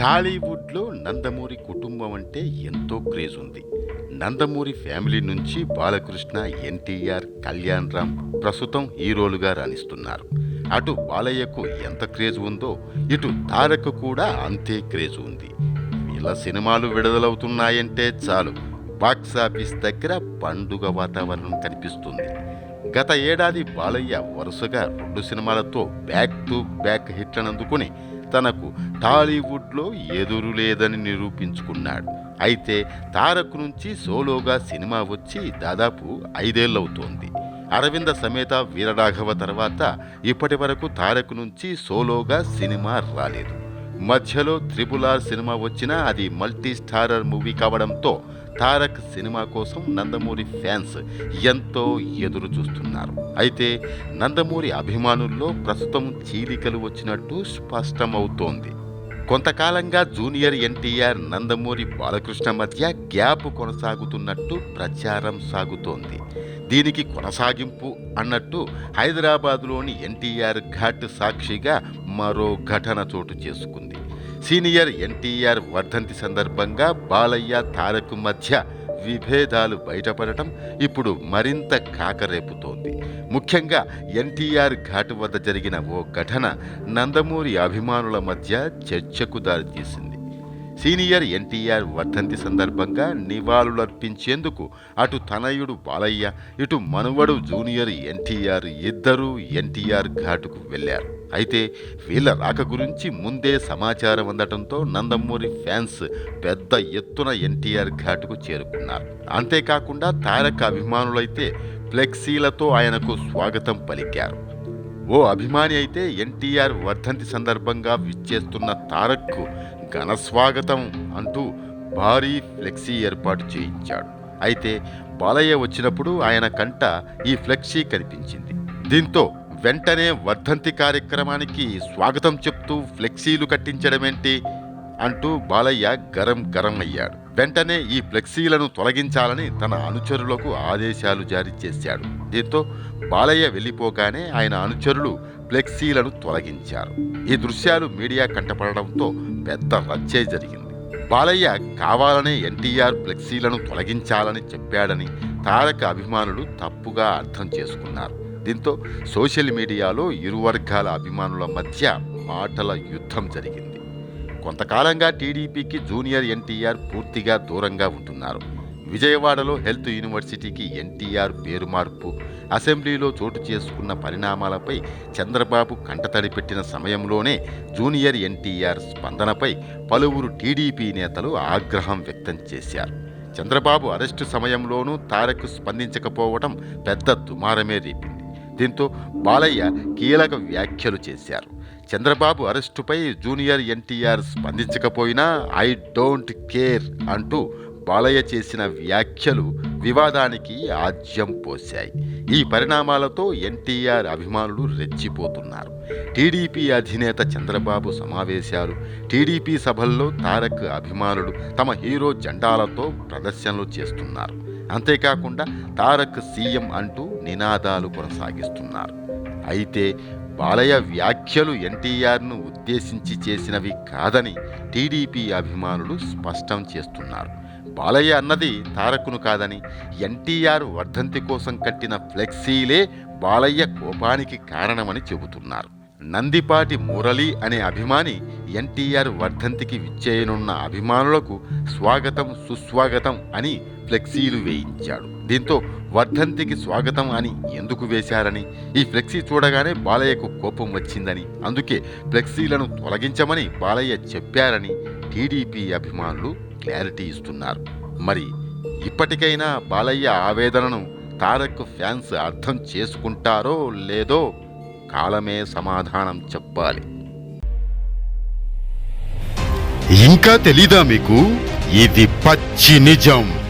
టాలీవుడ్లో నందమూరి కుటుంబం అంటే ఎంతో క్రేజ్ ఉంది. నందమూరి ఫ్యామిలీ నుంచి బాలకృష్ణ ఎన్టీఆర్ కళ్యాణ్ రామ్ ప్రస్తుతం హీరోలుగా రాణిస్తున్నారు. అటు బాలయ్యకు ఎంత క్రేజ్ ఉందో ఇటు తారక్ కూడా అంతే క్రేజ్ ఉంది. ఇలా సినిమాలు విడుదలవుతున్నాయంటే చాలు. బాక్సాఫీస్ దగ్గర పండుగ వాతావరణం కనిపిస్తుంది. గత ఏడాది బాలయ్య వరుసగా రెండు సినిమాలతో బ్యాక్ టు బ్యాక్ హిట్లను అందుకుని తనకు టాలీవుడ్లో ఎదురు లేదని నిరూపించుకున్నాడు. అయితే తారక్ నుంచి సోలోగా సినిమా వచ్చి దాదాపు ఐదేళ్ళవుతోంది అరవింద సమేత వీరరాఘవ తర్వాత ఇప్పటి వరకు తారక్ నుంచి సోలోగా సినిమా రాలేదు. మధ్యలో త్రిపుల్ ఆర్ సినిమా వచ్చినా అది మల్టీ స్టారర్ మూవీ కావడంతో తారక్ సినిమా కోసం నందమూరి ఫ్యాన్స్ ఎంతో ఎదురు చూస్తున్నారు. అయితే నందమూరి అభిమానుల్లో ప్రస్తుతం చీలికలు వచ్చినట్టు స్పష్టమవుతోంది. కొంతకాలంగా జూనియర్ ఎన్టీఆర్ నందమూరి బాలకృష్ణ మధ్య గ్యాప్ కొనసాగుతున్నట్టు ప్రచారం సాగుతోంది. దీనికి కొనసాగింపు అన్నట్టు హైదరాబాదులోని ఎన్టీఆర్ ఘాట్ సాక్షిగా మరో ఘటన చోటు చేసుకుంది. సీనియర్ ఎన్టీఆర్ వర్ధంతి సందర్భంగా బాలయ్య తారకు మధ్య విభేదాలు బయటపడటం ఇప్పుడు మరింత కాకరేపుతోంది. ముఖ్యంగా ఎన్టీఆర్ ఘాటు వద్ద జరిగిన ఓ ఘటన నందమూరి అభిమానుల మధ్య చర్చకు దారితీసింది. సీనియర్ ఎన్టీఆర్ వర్ధంతి సందర్భంగా నివాళులర్పించేందుకు అటు తనయుడు బాలయ్య ఇటు మనువడు జూనియర్ ఎన్టీఆర్ ఇద్దరూ ఎన్టీఆర్ ఘాటుకు వెళ్ళారు. అయితే వీళ్ళ రాక గురించి ముందే సమాచారం అందటంతో నందమూరి ఫ్యాన్స్ పెద్ద ఎత్తున ఎన్టీఆర్ ఘాటుకు చేరుకున్నారు. అంతేకాకుండా తారక అభిమానులైతే ఫ్లెక్సీలతో ఆయనకు స్వాగతం పలికారు. ఓ అభిమాని అయితే ఎన్టీఆర్ వర్ధంతి సందర్భంగా విచ్చేస్తున్న తారక్కు ఘన స్వాగతం అంటూ భారీ ఫ్లెక్సీ ఏర్పాటు చేయించాడు. అయితే బాలయ్య వచ్చినప్పుడు ఆయన కంట ఈ ఫ్లెక్సీ కనిపించింది. దీంతో వెంటనే వర్ధంతి కార్యక్రమానికి స్వాగతం చెప్తూ ఫ్లెక్సీలు కట్టించడమేంటి అంటూ బాలయ్య గరం గరం అయ్యాడు. వెంటనే ఈ ఫ్లెక్సీలను తొలగించాలని తన అనుచరులకు ఆదేశాలు జారీ చేశాడు. దీంతో బాలయ్య వెళ్ళిపోగానే ఆయన అనుచరులు ఫ్లెక్సీలను తొలగించారు. ఈ దృశ్యాలు మీడియా కంటపడడంతో పెద్ద రచ్చే జరిగింది. బాలయ్య కావాలనే ఎన్టీఆర్ ఫ్లెక్సీలను తొలగించాలని చెప్పాడని తారక అభిమానులు తప్పుగా అర్థం చేసుకున్నారు. దీంతో సోషల్ మీడియాలో ఇరు వర్గాల అభిమానుల మధ్య మాటల యుద్ధం జరిగింది. కొంతకాలంగా టీడీపీకి జూనియర్ ఎన్టీఆర్ పూర్తిగా దూరంగా ఉంటున్నారు. విజయవాడలో హెల్త్ యూనివర్సిటీకి ఎన్టీఆర్ పేరు మార్పు అసెంబ్లీలో చోటు చేసుకున్న పరిణామాలపై చంద్రబాబు కంటతడి పెట్టిన సమయంలోనే జూనియర్ ఎన్టీఆర్ స్పందనపై పలువురు టీడీపీ నేతలు ఆగ్రహం వ్యక్తం చేశారు. చంద్రబాబు అరెస్టు సమయంలోనూ తారక్ స్పందించకపోవడం పెద్ద దుమారమే రేపింది. దీంతో బాలయ్య కీలక వ్యాఖ్యలు చేశారు. చంద్రబాబు అరెస్టుపై జూనియర్ ఎన్టీఆర్ స్పందించకపోయినా ఐ డోంట్ కేర్ అంటూ బాలయ్య చేసిన వ్యాఖ్యలు వివాదానికి ఆజ్యం పోశాయి. ఈ పరిణామాలతో ఎన్టీఆర్ అభిమానులు రెచ్చిపోతున్నారు. టీడీపీ అధినేత చంద్రబాబు సమావేశాలు టీడీపీ సభల్లో తారక్ అభిమానులు తమ హీరో జెండాలతో ప్రదర్శనలు చేస్తున్నారు. అంతేకాకుండా తారక్ సీఎం అంటూ నినాదాలు కొనసాగిస్తున్నారు. అయితే బాలయ్య వ్యాఖ్యలు ఎన్టీఆర్ను ఉద్దేశించి చేసినవి కాదని టీడీపీ అభిమానులు స్పష్టం చేస్తున్నారు. బాలయ్య అన్నది తారకును కాదని ఎన్టీఆర్ వర్ధంతి కోసం కట్టిన ఫ్లెక్సీలే బాలయ్య కోపానికి కారణమని చెబుతున్నారు. నందిపాటి మురళి అనే అభిమాని ఎన్టీఆర్ వర్ధంతికి విచ్చేయనున్న అభిమానులకు స్వాగతం సుస్వాగతం అని ఫ్లెక్సీలు వేయించాడు. దీంతో వర్ధంతికి స్వాగతం అని ఎందుకు వేశారని? ఈ ఫ్లెక్సీ చూడగానే బాలయ్యకు కోపం వచ్చిందని అందుకే ఫ్లెక్సీలను తొలగించమని బాలయ్య చెప్పారని టీడీపీ అభిమానులు క్లారిటీ ఇస్తున్నారు. మరి ఇప్పటికైనా బాలయ్య ఆవేదనను తారక్ ఫ్యాన్స్ అర్థం చేసుకుంటారో లేదో కాలమే సమాధానం చెప్పాలి. ఇంకా తెలీదా మీకు? ఇది పచ్చి నిజం.